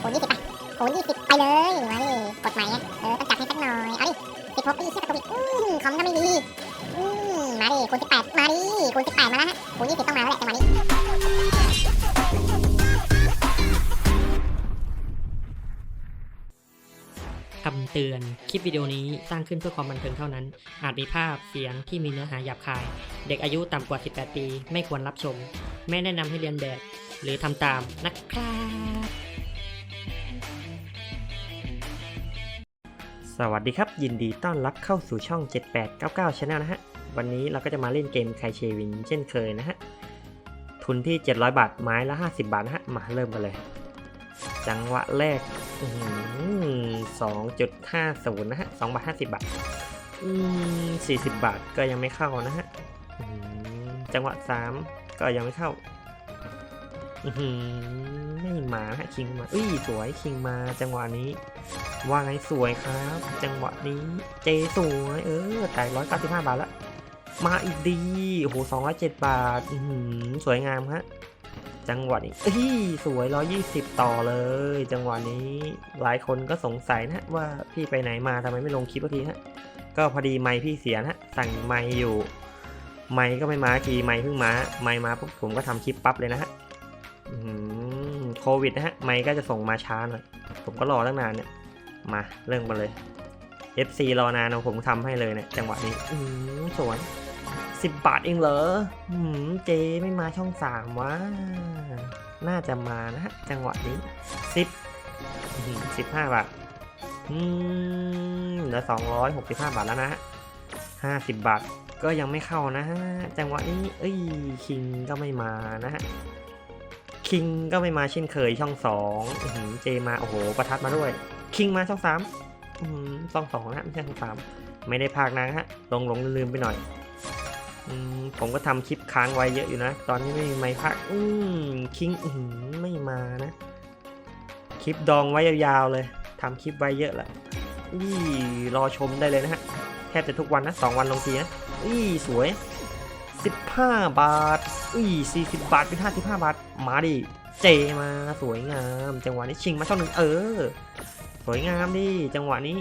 คูณยี่สิบไปคูณยี่สิบไปเลยมาดิกดใหม่ไงเออต้องจัดให้สักหน่อย เอาดิสิบหกปีเชื่อประตูอีกอืมคอมก็ไม่ดีอืมมาดิคูณสิบแปดมาดิคูณสิบแปดมาแล้วฮะคูณยี่สิบต้องมาแล้วแหละจังหวะนี้คำเตือน คลิปวิดีโอนี้สร้างขึ้นเพื่อความบันเทิงเท่านั้น อาจมีภาพเสียงที่มีเนื้อหาหยาบคาย เด็กอายุต่ำกว่า 18 ปี ไม่ควรรับชม ไม่แนะนำให้เรียนแบบ หรือทำตามนะครับ สวัสดีครับ ยินดีต้อนรับเข้าสู่ช่อง 7899 Channel นะฮะ วันนี้เราก็จะมาเล่นเกมไคเชวินเช่นเคยนะฮะ ทุนที่ 700 บาท ไม้ละ 50 บาทนะฮะ มาเริ่มกันเลย จังหวะแรกสองจุดห้าศูนะฮะสองบาทห้าสิบาท อืมสี่สิบาทก็ยังไม่เข้านะฮะ จังหวะสามก็ยังไม่เข้าอืไม่มาฮะ คิงมา อุ้ย สวย คิงมาจังหวะนี้ ว่าไงสวยครับ จังหวะนี้เจสวยเออแต่ร้อยเก้าสิบห้าบาทละมาอีกดีโอ้โหสองร้อยเจ็ดบาทอืสวยงามฮะจังหวะนี้เอ้ยสวย120ต่อเลย จังหวะนี้หลายคนก็สงสัยนะว่าพี่ไปไหนมาทำไมไม่ลงคลิปสักทีฮะก็พอดีไมค์พี่เสียนะฮะสั่งไมค์อยู่ ไมค์ก็ไม่มาทีไมค์เพิ่งมาไมค์มาปุ๊บผมก็ทำคลิปปั๊บเลยนะฮะอืมโควิดนะฮะไมค์ก็จะส่งมาช้าหน่อยผมก็รอตั้งนานเนี่ย มาเริ่มมาเลย FC รอนานเอาผมทำให้เลยเนี่ยจังหวะนี้อืมสวยสิบบาทเองเหรอหืมเจไม่มาช่องสามวะน่าจะมานะฮะจังหวะนี้สิบสิบห้าบาทอืมเหลือสองร้อยหกสิบห้าบาทแล้วนะฮะห้าสิบบาทก็ยังไม่เข้านะฮะจังหวะนี้ เอ้ยคิงก็ไม่มานะฮะคิงก็ไม่มาเช่นเคยช่องสองหือเจมาโอ้โหประทัดมาด้วย คิงมาช่องสามช่องสองนะไม่ใช่ช่องสามไม่ได้พากนางฮะลงหลงลืมไปหน่อยอผมก็ทำคลิปค้างไว้เยอะอยู่นะ ตอนนี้ไม่มีไม้พักอืมคิงอืมไม่มานะ คลิปดองไว้ยาวๆเลยทำคลิปไว้เยอะละนี่รอชมได้เลยนะฮะแทบจะทุกวันนะสองวันลงทีนะนี่สวย 15 บาทอุ้ย40 บาท เป็น 55 บาท มาดิ เจมาสวยงาม จังหวะนี้ชิงมาช่องหนึ่งเออ วยงามดิจังหวะนี้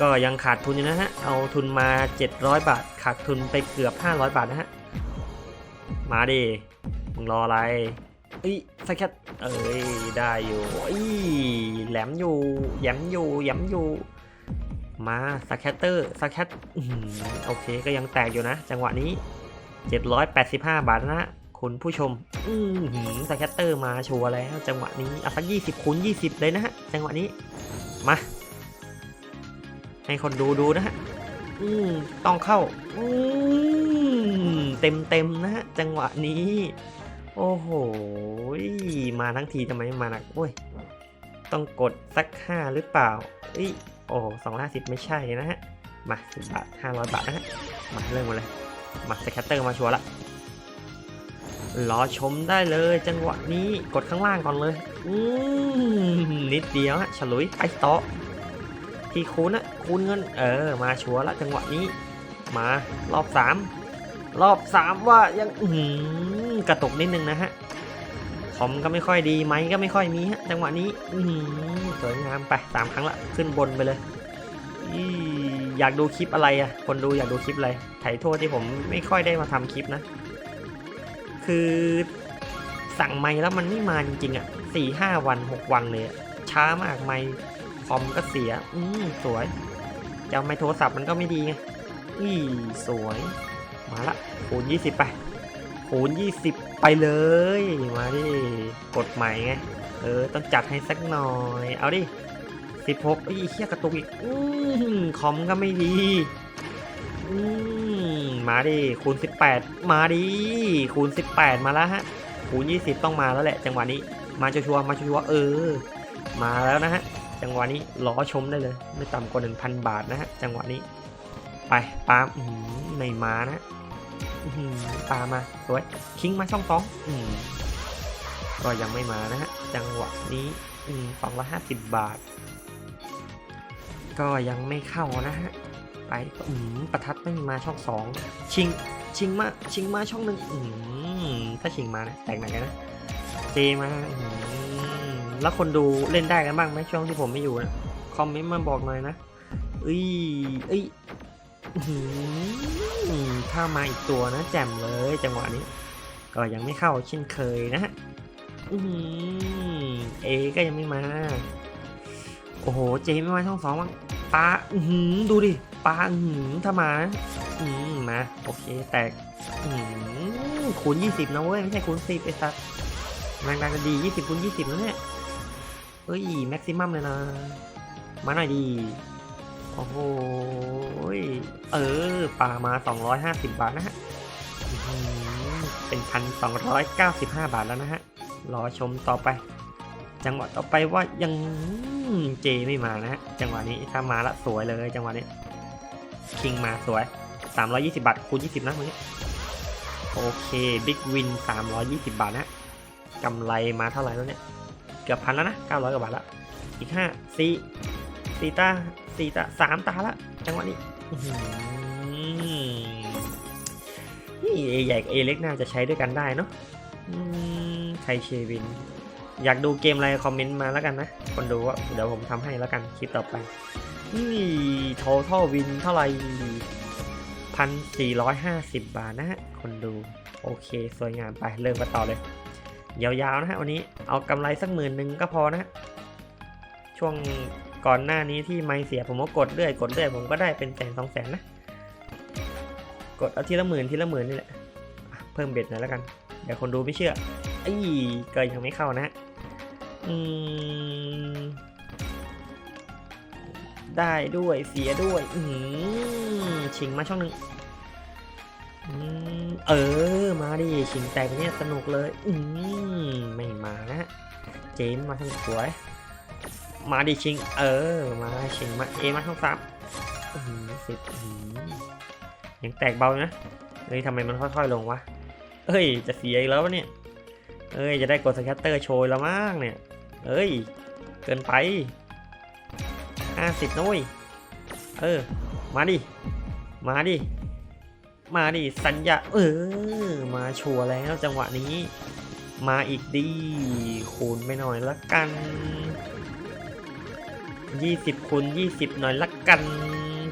ก็ยังขาดทุนอยู่นะฮะ เอาทุนมา 700 บาท ขาดทุนไปเกือบ 500 บาทนะฮะ มาดิ มึงรออะไรอีสแคตเอ้ย ได้อยู่อีแหลมอยู่แหยมอยู่แหยมอยู่ มาสแคตเตอร์สแคตโอเค ก็ยังแตกอยู่นะ จังหวะนี้ 785 บาทนะฮะ คุณผู้ชม อือหือสแคตเตอร์มาชัวร์แล้ว จังหวะนี้เอาสัก20คูณ20เลยนะฮะ จังหวะนี้ มา ให้คนดูดูนะฮะ อืมต้องเข้า อืมเต็มเต็มนะฮะ จังหวะนี้ โอ้โห มาทั้งทีทำไมไม่มาหนักโอ้ย ต้องกดสักห้าหรือเปล่าอีโอ้สองร้อยสิบไม่ใช่นะฮะ มาสิบบาทห้าร้อยบาทนะฮะ มาเริ่มมาเลย มาสแคตเตอร์มาชัวร์ละ รอชมได้เลยจังหวะนี้กดข้างล่างก่อนเลย อืมนิดเดียวฮะฉลุยไปต่อที่คูณนะคูณเงิน เออ มาชัวร์ละจังหวะนี้ มารอบสามรอบสามว่ายังอือหือกระตุกนิดนึงนะฮะคอมก็ไม่ค่อยดีไหมก็ไม่ค่อยมีฮะจังหวะนี้อือหือสวยงามไปสามครั้งละขึ้นบนไปเลยอีอยากดูคลิปอะไรอะคนดูอยากดูคลิปอะไรไถ่โทษที่ผมไม่ค่อยได้มาทำคลิปนะ คือสั่งไม้แล้วมันไม่มาจริงๆอะสี่ห้าวันหกวันเลยช้ามากไม้คอมก็เสีย อืมสวยจะไมโทรศัพท์มันก็ไม่ดีไงอีสวย มาละคูณ20ไปคูณ20ไปเลย มาดิกดใหม่ไง เออ ต้องจัดให้สักหน่อย เอาดิ16อีเฮียกระตุกอีก อืมคอมก็ไม่ดี มาดิคูณ 18 มาดิคูณ 18 มาแล้วฮะคูณ 20 ต้องมาแล้วแหละ จังหวะนี้มาชัวร์มาชัวร์เออ มาแล้วนะฮะจังหวะนี้ล้อชมได้เลย ไม่ต่ำกว่า 1,000 บาทนะฮะจังหวะนี้ ไปปาล์มอื้อหือไม่มานะหือปามมาสวยคิงมาช่องสองอืมก็ยังไม่มานะฮะจังหวะนี้สองร้อยห้าสิบบาท ก็ยังไม่เข้านะฮะ ไปอืมประทัดไม่มาช่องสองชิงชิงมาชิงมาช่องหนึ่งอืมถ้าชิงมานะแตกหนักเลยนะเจมาอืมแล้วคนดูเล่นได้กันบ้างไหมช่วงที่ผมไม่อยู่นะคอมเมนต์มาบอกหน่อยนะเอ้ยเอ้ยอื้อหือถ้ามาอีกตัวนะแจ่มเลยจังหวะนี้ ก็ยังไม่เข้าเช่นเคยนะฮะอื้อหือเอก็ยังไม่มา โอ้โห เจไม่มาช่องสองมั้งปลาอือหือดูดิ ปลาหือถ้ามานะอืมมาโอเคแตกอืมคูณยี่สิบนะเว้ยไม่ใช่คูณสิบไอ้สัสแรงดันจะดียี่สิบคูณยี่สิบแล้วเนี่ยเฮ้ยแม็กซิมัมเลยนะ มาหน่อยดีโอ้โหยเออปลามาสองร้อยห้าสิบบาทนะฮะเป็นพันสองร้อยเก้าสิบห้าบาทแล้วนะฮะ รอชมต่อไป จังหวะต่อไปว่ายังเจไม่มานะฮะ จังหวะนี้ถ้ามาละสวยเลยจังหวะนี้ คิงมาสวย 320 บาทคูณ 20 นะมึงนี้โอเคบิ๊กวิน 320 บาทนะกำไรมาเท่าไหร่แล้วเนี่ย เกือบพันแล้วนะ 900 กว่าบาทละอีก 5 4 4ตา4ตา3ตาละ จังหวะนี้นี่เอใหญ่กับเอเล็กน่าจะใช้ด้วยกันได้เนาะใครเชวิน อยากดูเกมอะไรคอมเมนต์มาแล้วกันนะ คนดูว่าเดี๋ยวผมทำให้แล้วกันคลิปต่อไป นี่โททอวินเท่าไหร่พันสี่ร้อยห้าสิบบาทนะฮะ คนดู โอเคสวยงามไปเริ่มกันต่อเลย ยาวๆนะฮะวันนี้เอากำไรสักหมื่นหนึ่งก็พอนะฮะช่วงก่อนหน้านี้ที่ไม่เสียผมก็กดเรื่อยกดเรื่อยผมก็ได้เป็นแสนสองแสนนะ กดเอาทีละหมื่นทีละหมื่นนี่แหละเพิ่มเบ็ดหน่อยแล้วกันเดี๋ยวคนดูไม่เชื่อไอ้ยก็ยังไม่เข้านะอืม ได้ด้วยเสียด้วย อืมชิงมาช่องหนึ่งอืมเออ มาดิ ชิงแตกเนี่ยสนุกเลย อืมไม่มานะ เจมส์มาช่องสวย มาดิชิง เออ มาชิงมาเอมาช่องสามอืมสิบอืมยังแตกเบานะเฮ้ยทำไมมันค่อยๆลงวะเอ้ย จะเสียอีกแล้ววะเนี่ย เอ้ย จะได้กดสแคตเตอร์โชยแล้วมากเนี่ย เอ้ย เกินไป ห้าสิบนะเว้ยเออ มาดิ มาดิ มาดิ สัญญา เออ มาชัวร์แล้วจังหวะนี้ มาอีกดี คูณไปหน่อยละกันยี่สิบคูณยี่สิบหน่อยละกัน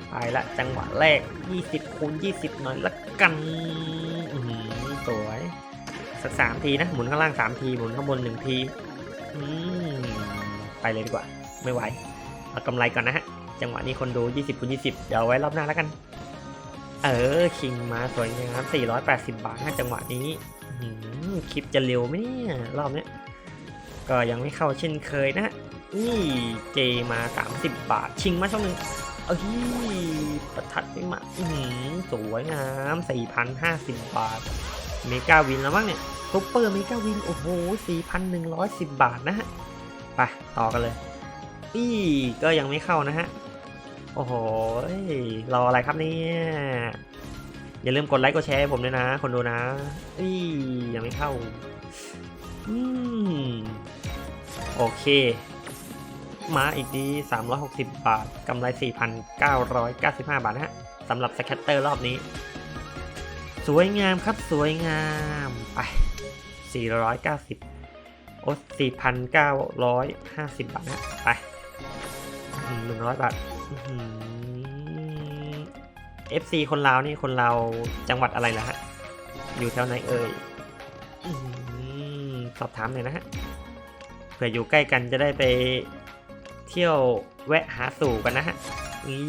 ไปละจังหวะแรกยี่สิบคูณยี่สิบหน่อยละกันอือหือสวย สักสามทีนะ หมุนข้างล่างสามที หมุนข้างบนหนึ่งทีอืมไปเลยดีกว่า ไม่ไหว เอากำไรก่อนนะฮะ จังหวะนี้คนดู 20คูณ20 เดี๋ยวไว้รอบหน้าแล้วกัน เออ คิงมาสวยงาม480 บาทนะจังหวะนี้คลิปจะเร็วไหมเนี่ยรอบนี้ก็ยังไม่เข้าเช่นเคยนะฮะนี่เจมา 30 บาท ชิงมาช่องหนึ่งเอ้ยประทัดไม่มาอืสวยงาม4,050 บาท เมกาวินแล้วมั้งเนี่ยซุปเปอร์เมกาวิน โอ้โห 4,110 บาทนะฮะ ไป ต่อกันเลย อีก็ยังไม่เข้านะฮะ โอ้โหรออะไรครับเนี่ย อย่าลืมกดไลค์กดแชร์ให้ผมด้วยนะ คนดูนะอียังไม่เข้า อืม โอเค มาอีกดี360 บาทกำไร 4,995 บาทนะฮะสำหรับสแคตเตอร์รอบนี้ สวยงามครับสวยงาม ไป 490โอ้สี่พันเก้าร้อยห้าสิบบาทนะ ไป หนึ่งร้อยบาทเอฟซีคนลาวนี่คนลาวจังหวัดอะไรล่ะฮะ อยู่แถวไหนเอ่ยสอบถามหน่อยนะฮะ เผื่ออยู่ใกล้กันจะได้ไปเที่ยวแวะหาสู่กันนะฮะนี่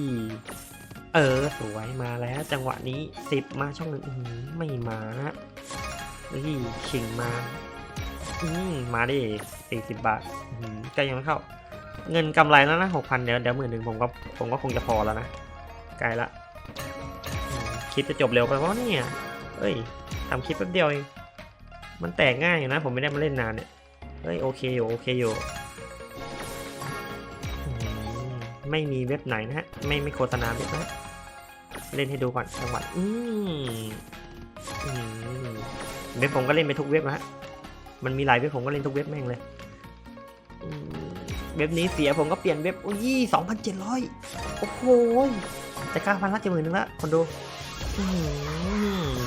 เออ สวยมาแล้ว จังหวะนี้สิบมาช่องหนึ่งไม่มานะฮะนี่ชิงมา อืมมาดิสี่สิบบาทอืมก็ยังไม่เข้า เงินกำไรแล้วนะหกพันเดี๋ยวเดี๋ยวหมื่นหนึ่งผมก็ผมก็คงจะพอแล้วนะใกล้ละคลิปจะจบเร็วไปเพราะเนี่ยเอ้ยทำคลิปแป๊บเดียวเองมันแตกง่ายอยู่นะผมไม่ได้มาเล่นนานเนี่ยเฮ้ยโอเคอยู่โอเคอยู่ไม่มีเว็บไหนนะฮะไม่ไม่โฆษณาเว็บนะฮะเล่นให้ดูก่อนจังหวัดอืมอืมเว็บผมก็เล่นไปทุกเว็บนะฮะมันมีหลายเว็บผมก็เล่นทุกเว็บแม่งเลยอืม เว็บนี้เสียผมก็เปลี่ยนเว็บ โอ้ยี่สองพันเจ็ดร้อยโอ้โหจะเก้าพันละเจะหมื่นนึงละคนดู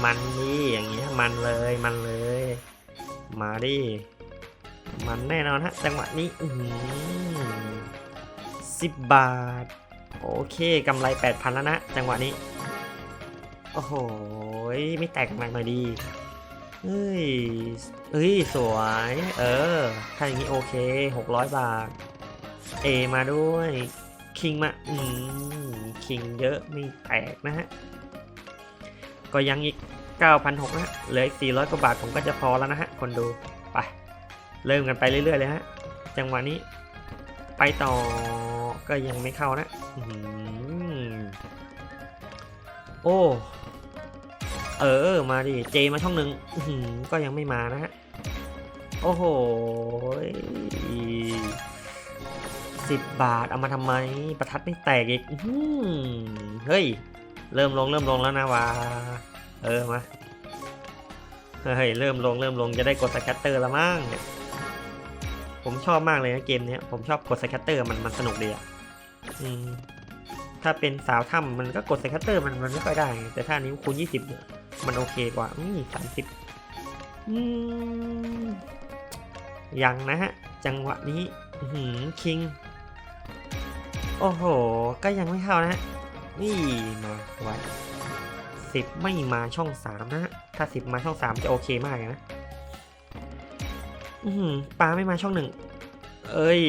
มันดิอย่างเงี้ยมันเลยมันเลย มาดิมันแน่นอนฮะจังหวะนี้สิบบาท โอเคกำไรแปดพันแล้วนะ จังหวะนี้ โอ้โหไม่แตกหนักหน่อยดี เฮ้ย เฮ้ย สวย เออ ถ้าอย่างนี้โอเค 600 บาท เอมาด้วย คิงมา อืม คิงเยอะไม่แตกนะฮะ ก็ยังอีก 9,600นะฮะเหลืออีก 400 กว่าบาทผมก็จะพอแล้วนะฮะ คนดู ไป เริ่มกันไปเรื่อย ๆ เลยฮะ จังหวะนี้ ไปต่อ ก็ยังไม่เข้านะอื้อหือโอ้ เออมาดิเจมาช่องหนึ่งก็ยังไม่มานะฮะโอ้โหสิบบาทเอามาทำไม ประทัดไม่แตกอีกอเฮ้ย เริ่มลงเริ่มลงแล้วนะวาเออมาเฮ้ยเริ่มลงเริ่มลงจะได้กดสแคตเตอร์แล้วมั้งเนี่ยผมชอบมากเลยนะเกมเนี้ยผมชอบกดสแคตเตอร์มันมันสนุกดีอะอืมถ้าเป็นสาวถ้ำมันก็กดสแคตเตอร์มันมันไม่ค่อยได้ไงแต่ถ้านี้คูณ20เนี่ย มันโอเคกว่านี่สามสิบยังนะฮะ จังหวะนี้หืมคิง โอ้โห ก็ยังไม่เข้านะฮะ นี่มาไว้สิบไม่มาช่องสามนะฮะ ถ้าสิบมาช่องสามจะโอเคมากเลยนะ อืมปลาไม่มาช่องหนึ่ง เอ้ย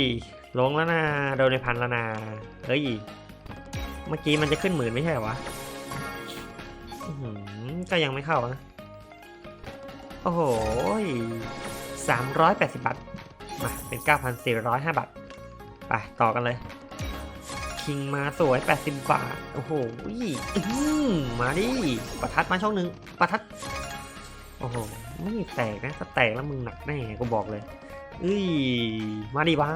ลงแล้วนะโดนในพันแล้วนะเอ้ย เมื่อกี้มันจะขึ้นหมื่นไม่ใช่เหรอวะ อื้อหือ ก็ยังไม่เข้านะ โอ้โหสามร้อยแปดสิบบาท มาเป็นเก้าพันสี่ร้อยห้าบาท ไปต่อกันเลย คิงมาสวยแปดสิบบาท โอ้โหมาดิ ประทัดมาช่องหนึ่งประทัด โอ้โห ไม่แตกนะ ถ้าแตกแล้วมึงหนักแน่กูบอกเลยเอ้ย มาดิวะ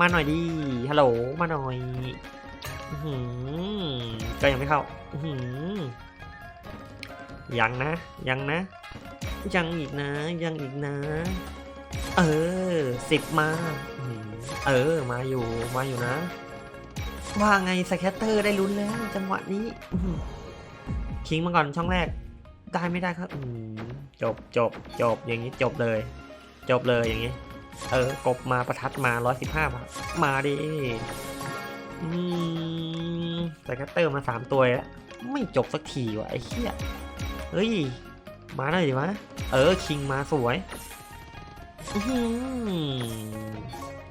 มาหน่อยดิ ฮัลโหล มาหน่อยอืก็ยังไม่เข้า อื ยังนะ ยังนะ ยังอีกนะ ยังอีกนะ เออสิบมาเออ มาอยู่มาอยู่นะ ว่าไงสแคตเตอร์ได้ลุ้นแล้วจังหวะนี้อื้อหือคิงมาก่อนช่องแรก ได้ไม่ได้ครับจบจบจบอย่างนี้จบเลย จบเลยอย่างนี้ เออกบมาประทัดมา115บห้าทมาดิอืมสแคตเตอร์มา3ตัวแล้วไม่จบสักทีวะไอ้เหี้ย เฮ้ย มาหน่อยดิวะ เออ คิงมาสวย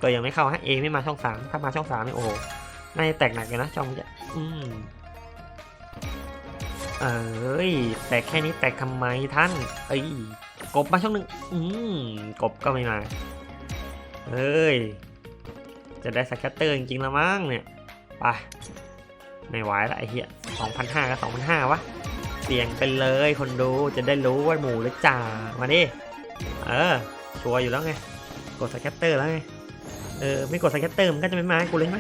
ก็ยังไม่เข้าฮะ เอไม่มาช่องสามถ้ามาช่องสามนี่โอ้โหน่าจะแตกหนักเลยนะช่องจะอืมเอ้ย แตกแค่นี้แตกทำไมท่าน เอ้ย กบมาช่องหนึ่งอืม กบก็ไม่มาเอ้ย จะได้สแคตเตอร์จริงๆแล้วมั้งเนี่ย ไป ไม่ไหวละไอ้เหี้ย2,500กับ2,500วะ เสี่ยงไปเลยคนดูจะได้รู้ว่าหมูหรือจ่ามาดิเออชัวร์อยู่แล้วไง กดสแคตเตอร์แล้วไงเออไม่กดสแคตเตอร์มันก็จะไม่มากูเลยไหม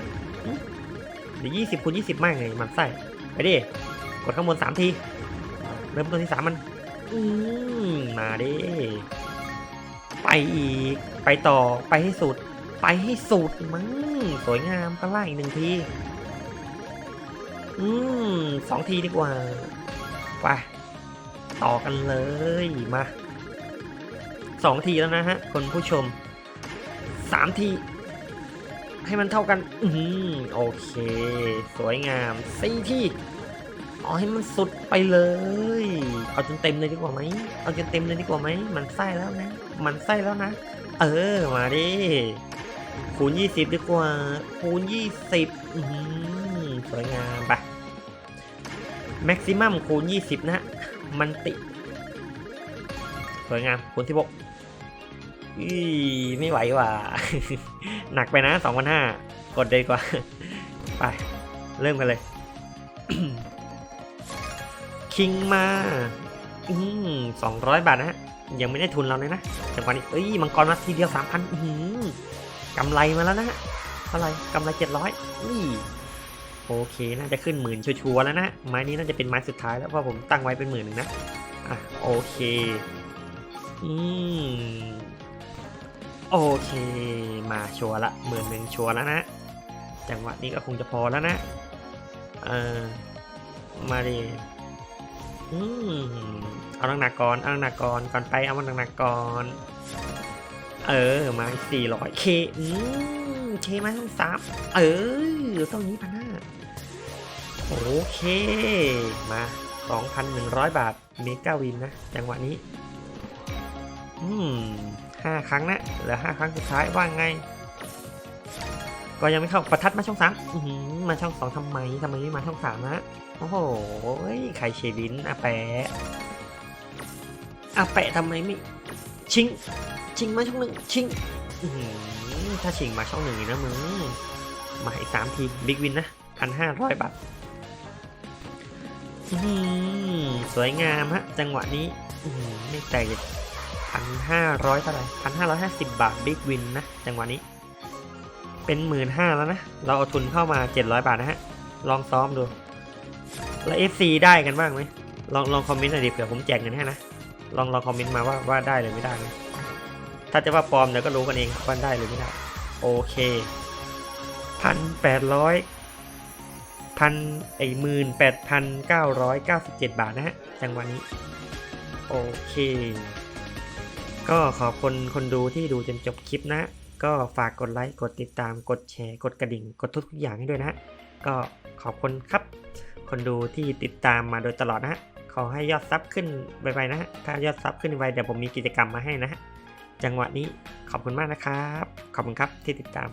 เดี๋ยวยี่สิบคูณยี่สิบมากไงมันไส้ไปดิกดข้างบนสามทีเริ่มต้นที่สามมันอืมมาดิไปอีกไปต่อไปให้สุด ไปให้สุดมั้งสวยงามก็ไล่อีกหนึ่งที อืมสองทีดีกว่า ไป ต่อกันเลยมาสองทีแล้วนะฮะคนผู้ชมสามที ให้มันเท่ากัน อืมโอเค สวยงามสี่ทีเอาให้มันสุดไปเลย เอาจนเต็มเลยดีกว่าไหม เอาจนเต็มเลยดีกว่าไหม มันไส้แล้วนะ มันไส้แล้วนะ เออ มาดิ คูณยี่สิบดีกว่า คูณยี่สิบอืมสวยงามไป แม็กซิมัมคูณยี่สิบนะฮะ มันติ สวยงามคูณที่บกอีไม่ไหวว่ะ หนักไปนะสองพันห้ากดเลยดีกว่า ไป เริ่มกันเลย คิงมาอืมสองร้อยบาทนะฮะ ยังไม่ได้ทุนเราเลยนะจังหวะนี้เอ้ย มังกรมาทีเดียวสามพันกำไรมาแล้วนะฮะเท่าไรกำไรเจ็ดร้อยนี่ โอเค น่าจะขึ้นหมื่นชัวร์แล้วนะ ไม้นี้น่าจะเป็นไม้สุดท้ายแล้วเพราะผมตั้งไว้เป็นหมื่นหนึ่งนะ อะ โอเค อืม โอเค มาชัวร์ละหมื่นหนึ่งชัวร์แล้วนะ จังหวะนี้ก็คงจะพอแล้วนะ เออมาดิอืม เอาหนักๆก่อนเอาหนักๆก่อนก่อนไปเอามันหนักๆก่อน เออ มาสี่ร้อยเคอืมเคมาช่องสามเออต้องนี้พันห้า โอเค มาสองพันหนึ่งร้อยบาท เมกาวินนะ จังหวะนี้ อืมห้าครั้งนะเหลือห้าครั้งสุดท้ายว่าไง ก็ยังไม่เข้าประทัดมาช่องสามมาช่องสองทำไมทำไมไม่มาช่องสามนะโอ้โหใครเชบินอาแปะอาแปะทำไมไม่ชิง ชิงมาช่องหนึ่งชิงถ้าชิงมาช่องหนึ่งนะมึงมาอีกสามทีบิ๊กวินนะพันห้าร้อยบาท สวยงามฮะ จังหวะนี้ไม่แตกพันห้าร้อยเท่าไหร่พันห้าร้อยห้าสิบบาทบิ๊กวินนะ จังหวะนี้ เป็นหมื่นห้าแล้วนะ เราเอาทุนเข้ามาเจ็ดร้อยบาทนะฮะ ลองซ้อมดู แล้ว FC ได้กันบ้างไหมลองลองคอมเมนต์หน่อยดิเผื่อผมแจกเงินให้นะ ลองลองคอมเมนต์มาว่าว่าได้หรือไม่ได้นะถ้าจะว่าปลอมเดี๋ยวก็รู้กันเองว่าได้หรือไม่ได้ โอเคพันแปดร้อย พันไอหมื่นแปดพันเก้าร้อยเก้าสิบเจ็ดบาทนะฮะจังหวะนี้ โอเค ก็ขอบคุณคนดูที่ดูจนจบคลิปนะ ก็ฝากกดไลค์ กดติดตาม กดแชร์ กดกระดิ่ง กดทุกๆอย่างให้ด้วยนะ ก็ขอบคุณครับ คนดูที่ติดตามมาโดยตลอดนะฮะขอให้ยอดซับขึ้นไวๆนะถ้ายอดซับขึ้นไวเดี๋ยวผมมีกิจกรรมมาให้นะฮะจังหวะนี้ขอบคุณมากนะครับ ขอบคุณครับที่ติดตาม